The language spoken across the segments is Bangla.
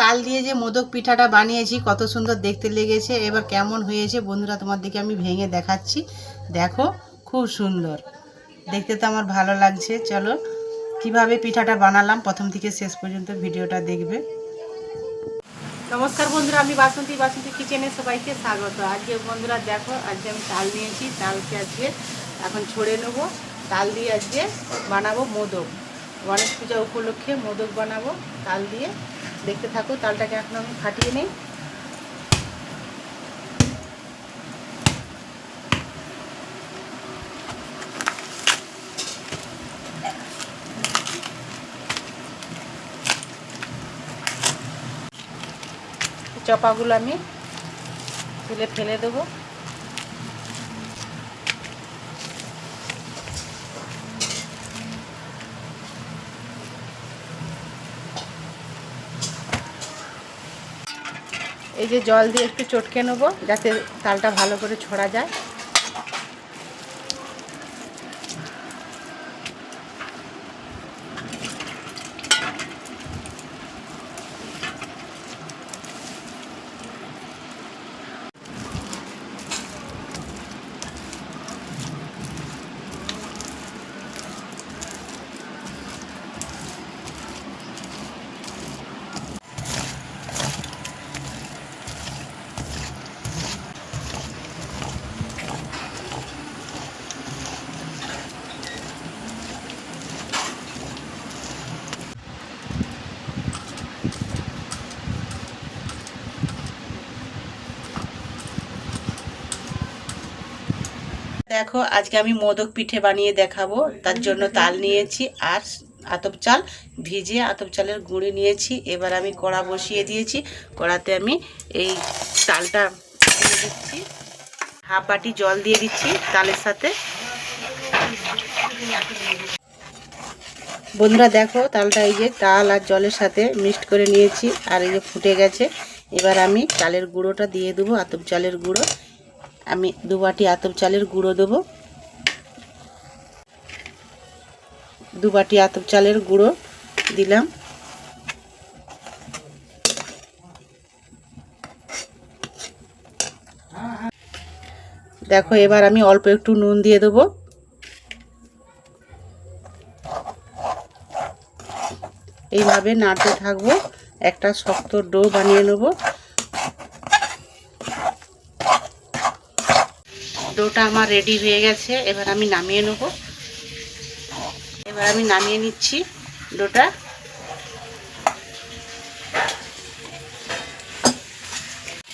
তাল দিয়ে যে মোদক পিঠাটা বানিয়েছি, কত সুন্দর দেখতে লেগেছে। এবার কেমন হয়েছে বন্ধুরা তোমার দিকে আমি ভেঙে দেখাচ্ছি। দেখো, খুব সুন্দর। দেখতে তো আমার ভালো লাগছে। চলো, কীভাবে পিঠাটা বানালাম, প্রথম থেকে শেষ পর্যন্ত ভিডিওটা দেখবে। নমস্কার বন্ধুরা, আমি বাসন্তী বাসন্তী কিচেনে সবাইকে স্বাগত। আজকে বন্ধুরা দেখো, আজকে আমি তাল নিয়েছি, তালকে আজকে এখন ছড়ে নেব। তাল দিয়ে আজকে বানাবো মোদক। গণেশ পূজা উপলক্ষে মোদক বানাবো, তাল দিয়ে। দেখতে থাকো তালটাকে এখন আমি ফাটিয়ে নিই। চপাগুলো আমি তুলে ফেলে দেবো। এই যে জল দিয়ে একটু চটকে নেব যাতে তালটা ভালো করে ছড়া যায়। দেখো, আজকে আমি মোদক পিঠে বানিয়ে দেখাবো। তার জন্য তাল নিয়েছি আর আতপ চাল ভিজিয়ে আতপ চালের গুঁড়ি নিয়েছি। এবার আমি কড়া বসিয়ে দিয়েছি। কড়াতে আমি এই তালটা দিয়ে দিচ্ছি। হাফ বাটি জল দিয়ে দিচ্ছি তালের সাথে। বন্ধুরা দেখো, তালটা এই যে তাল আর জলের সাথে মিক্সড করে নিয়েছি আর এই যে ফুটে গেছে। এবার আমি চালের গুঁড়োটা দিয়ে দেবো, আতপ চালের গুঁড়ো। আমি দু বাটি আতপ চালের গুঁড়ো দেবো। দু বাটি আতপ চালের গুঁড়ো দিলাম। দেখো, এবার আমি অল্প একটু নুন দিয়ে দেবো। এইভাবে নাড়তে থাকব। একটা শক্ত ডো বানিয়ে নেব। ডোটা আমার রেডি হয়ে গেছে, এবার আমি নামিয়ে নেব। এবার আমি নামিয়ে নিচ্ছি ডোটা।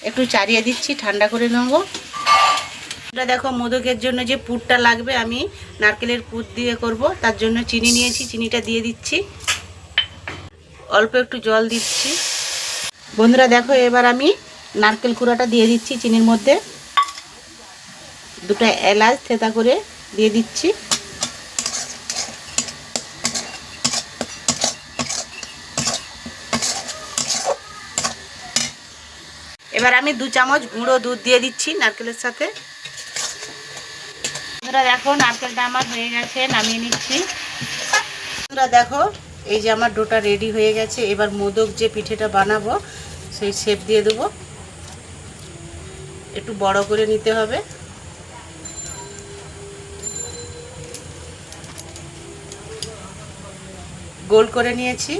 একটু চারিয়ে দিচ্ছি, ঠান্ডা করে নেব। এটা দেখো মোদকের জন্য যে পুরটা লাগবে, আমি নারকেলের পুর দিয়ে করব। তার জন্য চিনি নিয়েছি, চিনিটা দিয়ে দিচ্ছি। অল্প একটু জল দিচ্ছি। বন্ধুরা দেখো, এবার আমি নারকেল কুড়াটা দিয়ে দিচ্ছি চিনির মধ্যে। দুটো এলাচ থেতা করে দিয়ে দিচ্ছি। এবার আমি দু চামচ গুঁড়ো দুধ দিয়ে দিচ্ছি নারকেলের সাথে। দেখো, নারকেলটা আমার হয়ে গেছে, নামিয়ে নিচ্ছি। বন্ধুরা দেখো, এই যে আমার ডোটা রেডি হয়ে গেছে। এবার মোদক যে পিঠেটা বানাবো, সেই শেপ দিয়ে দেবো। একটু বড় করে নিতে হবে। গোল করে নিয়েছি।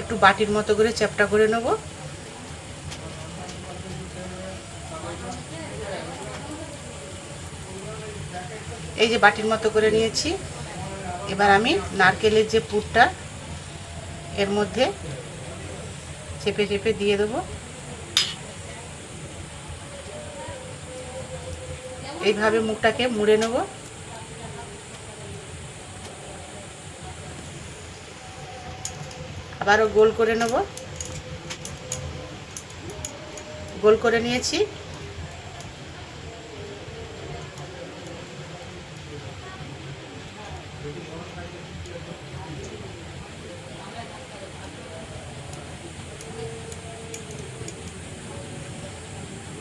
একটু বাটির মতো করে চ্যাপটা করে নেব। এই যে বাটির মতো করে নিয়েছি। এবার আমি নারকেলের যে পুরটা, এর মধ্যে চেপে চেপে দিয়ে দেবো। এইভাবে মুখটাকে মুড়ে নেব। আবারও গোল করে নেব। গোল করে নিয়েছি।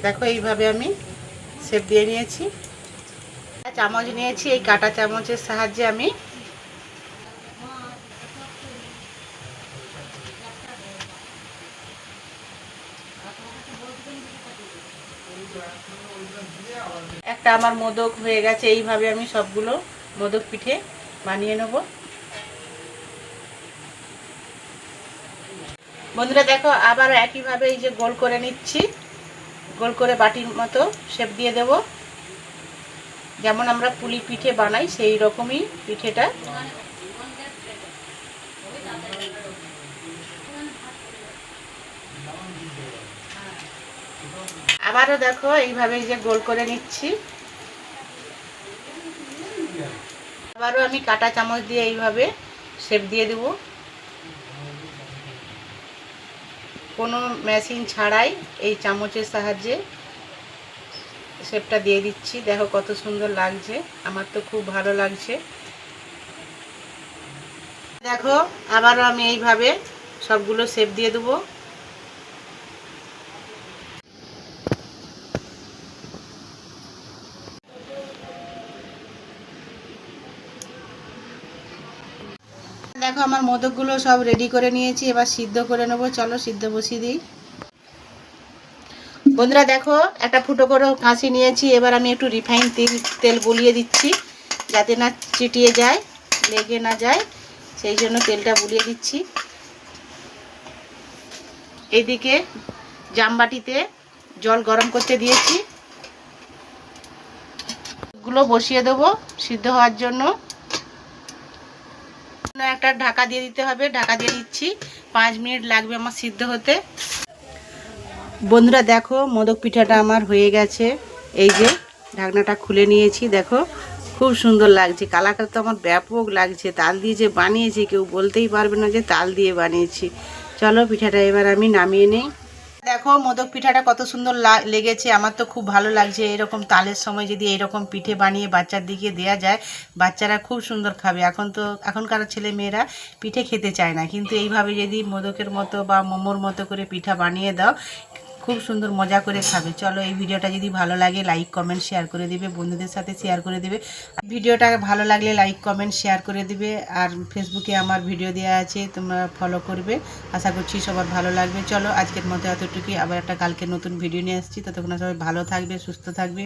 দেখো এইভাবে আমি শেপ দিয়ে নিয়েছি। চামচ নিয়েছি, এই কাটা চামচের সাহায্যে আমি একটা আমার মোদক হয়ে গেছে, এইভাবে আমি সবগুলো মোদক পিঠে বানিয়ে নেব। বন্ধুরা দেখো, আবার একইভাবে এই যে গোল করে নিচ্ছি, গোল করে বাটির মতো শেপ দিয়ে দেব। যেমন আমরা পুলি পিঠে বানাই, সেই রকমই পিঠেটা আবারও দেখো, এইভাবে যে গোল করে নিচ্ছি। আবারও আমি কাটা চামচ দিয়ে এইভাবে শেপ দিয়ে দেব। কোনো মেশিন ছাড়াই এই চামচের সাহায্যে শেপটা দিয়ে দিচ্ছি। দেখো কত সুন্দর লাগছে, আমার তো খুব ভালো লাগছে। দেখো, আবারও আমি এইভাবে সবগুলো শেপ দিয়ে দেবো। দেখো আমার মোদকগুলো সব রেডি করে নিয়েছি, এবার সিদ্ধ করে নেব। চলো সিদ্ধ বসিয়ে দিই। বন্ধুরা দেখো, একটা ফুটো করে কাঁচি নিয়েছি, এবার আমি একটু রিফাইন তেল তেল বলিয়ে দিচ্ছি, যাতে না চিটিয়ে যায়, লেগে না যায়, সেই জন্য তেলটা বুলিয়ে দিচ্ছি। এইদিকে জামবাটিতে জল গরম করতে দিয়েছি। গুলো বসিয়ে দেবো সিদ্ধ হওয়ার জন্য। একটা ঢাকা দিয়ে দিতে হবে। ঢাকা দিয়ে দিচ্ছি। পাঁচ মিনিট লাগবে আমার সিদ্ধ হতে। বন্ধুরা দেখো, মোদক পিঠাটা আমার হয়ে গেছে। এই যে ঢাকনাটা খুলে নিয়েছি, দেখো। খুব সুন্দর লাগছে। কালারটা তো আমার ব্যাপক লাগছে। তাল দিয়ে যে বানিয়েছি, কেউ বলতেই পারবে না যে তাল দিয়ে বানিয়েছি। চলো পিঠাটা এবার আমি নামিয়ে নিই। দেখো, মোদক পিঠাটা কত সুন্দর লেগেছে। আমার তো খুব ভালো লাগছে এরকম তালের সময় যদি এরকম পিঠে বানিয়ে বাচ্চার দিকে দেয়া যায়, বাচ্চারা খুব সুন্দর খাবে। এখন তো, এখনকার ছেলে মেয়েরা পিঠে খেতে চায় না। কিন্তু এইভাবে যদি মোদকের মতো বা মোমোর মতো করে পিঠা বানিয়ে দাও খুব সুন্দর মজা করে খাবে। চলো এই ভিডিওটা যদি ভালো লাগে লাইক কমেন্ট শেয়ার করে দিবে, বন্ধুদের সাথে শেয়ার করে দিবে। ভিডিওটা ভালো লাগলে লাইক কমেন্ট শেয়ার করে দিবে। আর ফেসবুকে আমার ভিডিও দেওয়া আছে, তোমরা ফলো করবে। আশা করছি সবার ভালো লাগবে। চলো আজকের মতো এতটুকুই। আবার একটা কালকে নতুন ভিডিও নিয়ে আসছি। ততক্ষণ সবাই ভালো থাকবে, সুস্থ থাকবে।